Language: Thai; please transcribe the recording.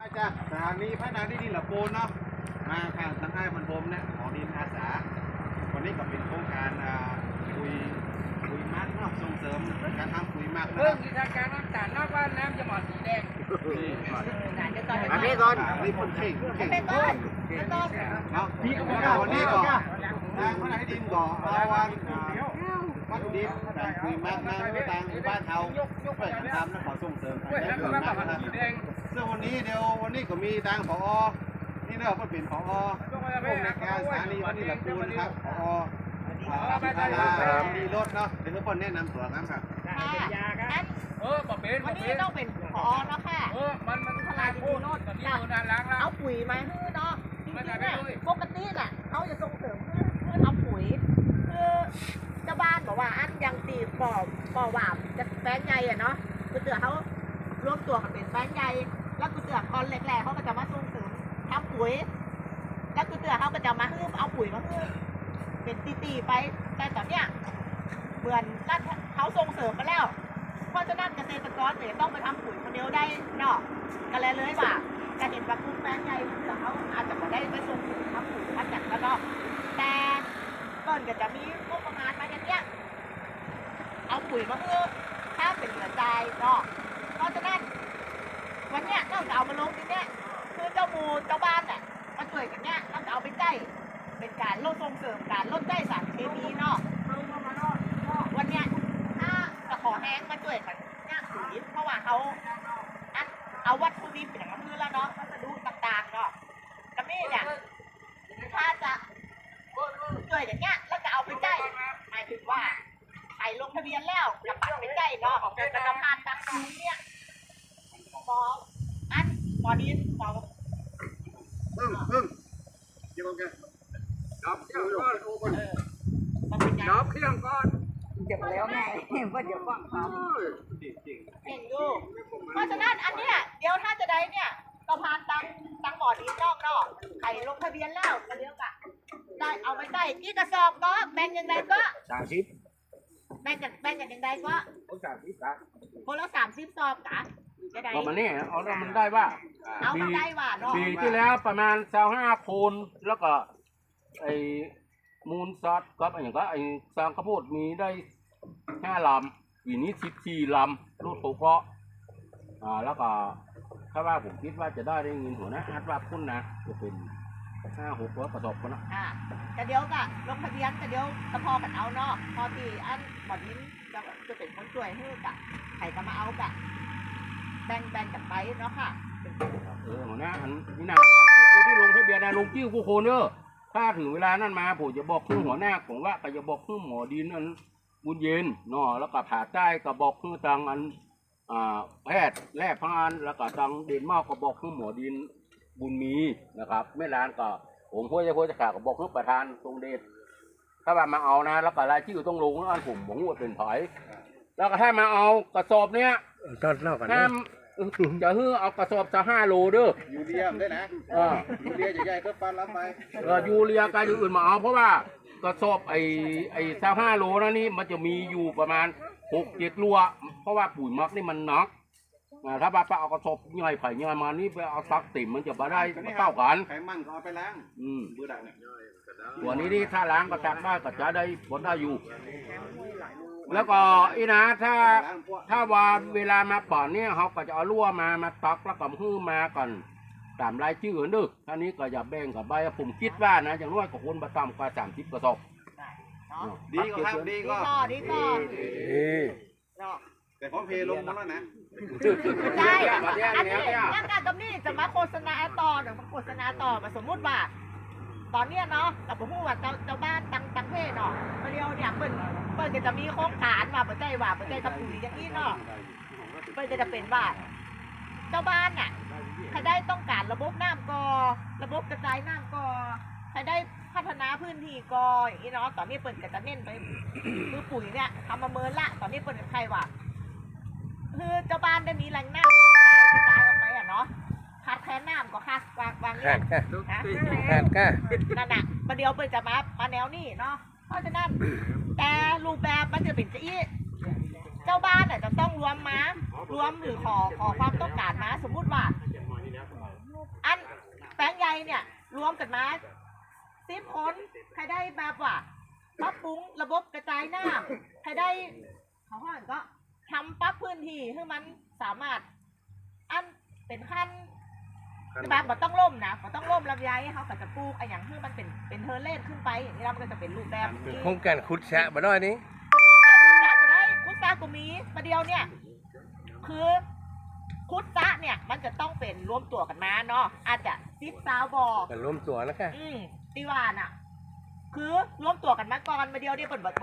มาจากสถานีพัฒนาที่ดินหลับปูนเนาะมาทางทางค่ายพันธมเนี่ยของดินอาสา วันนี้ก็เป็นโครงการอ่าคุยคุยมักเนาะส่งเสริมการทำคุยมักนะเพิ่คมรับกิจการน้ำตาลนอกว่าน้ำจะหมดสีแดงอันนี้ก่อนอันนี้คนเข่งเข่งเนาะพี่ก็วันนี้ก็ทางพัฒนาที่ดินก็เอาวันอ่าวัตถุดิบต่างคุยมักนะต่างบ้านเขาช่วยกันทำและขอส่งเสริมเว้ยแล้วก็คุยมามักแบบนะครับสีแดง ซึ่งวันนี้เดี๋ยววันนี้ก็มีทางผอที่เรียกว่าเป็นผอผู้ในวยการสถานีวันนี้หลักปูนนะครับผอพิพาลามีรถเนาะเป็นทุกคนแนะนำตัวนะครับเออบอกเป็นบวัอนกนี้เป็นต้องเป็นพอเนาะค่ะเออ มันมันทลายโคตรตอนนี้โดนล้างแล้วเอาปุ๋ยมาให้เนาะจริงๆเนี่ยปกติน่ะเขาจะส่งเสริมเพื่อเพื่อเอาปุ๋ยคือเจ้าบ้านบอกว่าอันยังตีบ่อบ่อหวามจะแป้งใหญ่อะเนาะคือเตือเขารวมตัวกันเป็นแป้งใหญ่ แล้วคือเตือก่อนแรกๆเขาก็จะมาส่งเสริมทำปุ๋ย แล้วคือเตือเขาก็จะมาฮืมเอาปุ๋ยมาฮืมเป็นตีๆไปแต่ตอนเนี้ยเหมือนรัฐเขาส่งเสริมมาแล้ว เพราะฉะนั้นเกษตรกรเนี่ยต้องไปทำปุ๋ยคนเดียวได้เนาะก็เลยเลยว่าจะเห็นว่ากลุ่มแปลงใหญ่แต่เขาอาจจะไม่ได้ไปส่งเสริมทำปุ๋ยมาจากแล้วเนาะแต่ก่อนก็จะมีงบประมาณมาอย่างเนี้ยเอาปุ๋ยมาเพื่อถ้าเป็นเหลือใจเนาะเพราะฉะนั้น วันเนี้ยนอกจะเอามาลงที่เนี้ยคือเจ้าหมูเจ้าบ้านเนี่ยมาช่วยกันเนี้ยนอกจะเอาไปใกล้เป็นการลดส่งเสริมการลดได้สารเคมีเนาะวันเนี้ยถ้าจะขอแห้งมาช่วยกันย่างปุ๋ยเพราะว่าเขาเอาวัตถุดิบอย่างนั้นแล้วเนาะ ป็นไงดับเครื่องก่อนเจ็บแล้วไงว่าเดี๋ยวฟังเขาจริงจริงเก่งอยู่เพราะฉะนั้นอันเนี้ยเดี๋ยวถ้าจะได้เนี่ยก็ผ่านตังตังหมอดีนอกเนาะใครลงทะเบียนแล้วก็เดี๋ยวกะได้เอาไปได้กี่กระสอบก็แบ่งยังไงก็สามสิบแบ่งกันแบ่งกันยังไงก็สามสิบละคนละสามสิบซองกะ จะได้ก็มันนี่เอาแล้วมันได้ว่า เอามาได้ว่าเนาะปีที่แล้วประมาณสาห้าคูณแล้วก็ไอ้มูลซอสก็อย่างก็ไอ้ซางข้าวโพดมีได้ห้าลำปีนี้สิบสี่ลำลูกถูกเพราะอ่าแล้วก็ถ้าว่าผมคิดว่าจะได้ได้เงินหัวนะอาจว่าพุ่นนะจะเป็นห้าหกร้อยกระสอบกันนะอ่าแต่เดี๋ยวกะลงทะเบียนแต่เดี๋ยวตะพอกันเอาเนาะพอที่อันบอดินจะจะเป็นคนช่วยให้กะใครก็มาเอากะแบ่งแบ่งกันไปเนาะค่ะเออหัวหน้าอันนี่นะอันที่คนที่ลงทะเบียนนะลงชื่อผู้คนเนอะถ้าถึงเวลานั้นมาผมจะบอกคือหัวหน้าของว่าก็จะบอกคือหมอดินอันบุญเย็นเนาะแล้วก็ผ่าใต้ก็บอกคือทางอันอ่าแพทย์แพทย์พานแล้วก็ทางเดนมาร์กก็บอกคือหมอดินบุญมีนะครับแม่ลานก็ผมพ่อจะพ่อจะขาก็บอกคือประธานทรงเดชถ้าว่ามาเอานะ แล้วก็รายชื่อต้องลงอันผมผมว่าเป็นไผแล้วก็ถ้ามาเอากระสอบเนี้ยตอนเล่ากันห้าม จะฮือเอากระสอบจะห้าโลเด้อยูเรียมได้นะอ่ายูเรียใหญ่ๆก็ปันรับไปเออยูเรียการอย่างอื่นมาเอาเพราะว่ากระสอบไอ้ไอ้สาห้าโลนั่นนี่มันจะมีอยู่ประมาณหกเจ็ดลัว เพราะว่าปุ๋ยหมักนี่มันหนักอ่าถ้าว่าไปเอากระสอบย่อยไผ่ย่อยมานี่ไปเอาซักติ่มมันจะมาได้ไม่เท่ากันไขมันก็เอาไปล้างอืมมือดักเนี่ยตัวนี้นี่ถ้าล้างก็จักได้ก็จะได้ผลได้อยู่ แล้วก็อีนะถ้าล้างพวกถ้าว่าเวลามาป่อนเนี่ยเขาก็จะเอาลั่วมามาตักแล้วก็ฮื้อมาก่อนตามรายชื่อนึกท่านี้ก็อย่าแบ่งกับใบผมคิดว่านะอย่างน้อยก็ควรมาต่ำกว่าสามสิบกระสอบเนาะดีก็ครับดีดีก็ก่อนดีก่อนเนาะแต่พร้อมเพย์ลงมาแล้วนะใช่มาอันแย่งนี้เนี้ยเนี่ยงานการกับนี่จะมาโฆษณาต่อเดี๋ยวมาโฆษณาต่อมาสมมุติว่า ตอนเนี้ยเนาะกับผมพูดว่าเจ้าเจ้าบ้านตังตังเพศเนาะมาเดียวเนี่ยเปิ้นเปิ้นก็จะมีโครงการมาปัจจัยว่าปัจจัยกับปุ๋ยอย่างนี้เนาะเปิ้นก็จะเป็นว่า เจ้าบ้านน่ะใครได้ต้องการระบบน้ำกอ ระบบกระจายน้ำกอใครได้พัฒนาพื้นที่กออย่างนี้เนาะตอนนี้เปิ้นก็จะเน้นไปคือปุ๋ยเนี่ยทำมาเมินละ ตอนนี้เปิ้นเป็นใครว่าคือเจ้าบ้านได้มีแหล่งน้ำกระจายกระจายออกไปอะเนาะ ขาดแคลนน้ำก็ขาดวางวางเนี่ยนะขาดก้านั่นน่ะประเดี๋ยวเปิ้นจะมามาแนวนี้เนาะเพราะฉะนั้นแต่รูปแบบมันจะเป็นจะอีเจ้าบ้านน่ะจะต้องรวมม้ารวมหรือขอขอความต้องการม้าสมมุติว่าเนี่ย รวมกันมาสิบคนใครได้แบบว่าปรับปรุงระบบกระจายน้ำใครได้เขาว่าก็ทำปรับพื้นที่ให้มันสามารถ อันเป็นขั้น แบบมันต้องล่มนะมันต้องล่มลำไยเขาก็จะปลูกไอ้อย่างที่มันเป็นเป็นเทอร์เลนขึ้นไปอย่างนี้แล้วมันก็จะเป็นรูปแบบเป็นที่โครงการขุดแชะบ่น้อยนี้คุตาจะได้คุตาก็มีประเดียวเนี่ย คือคุตะเนี่ย มันจะต้องเป็นรวมตัวกันมาเนาะอาจจะซิปซาวบอกันรวมตัวแล้วค่ะอืมตีวานอะ คือรวมตัวกันมาก่อนมาเดียวเดียวเปิดเบิด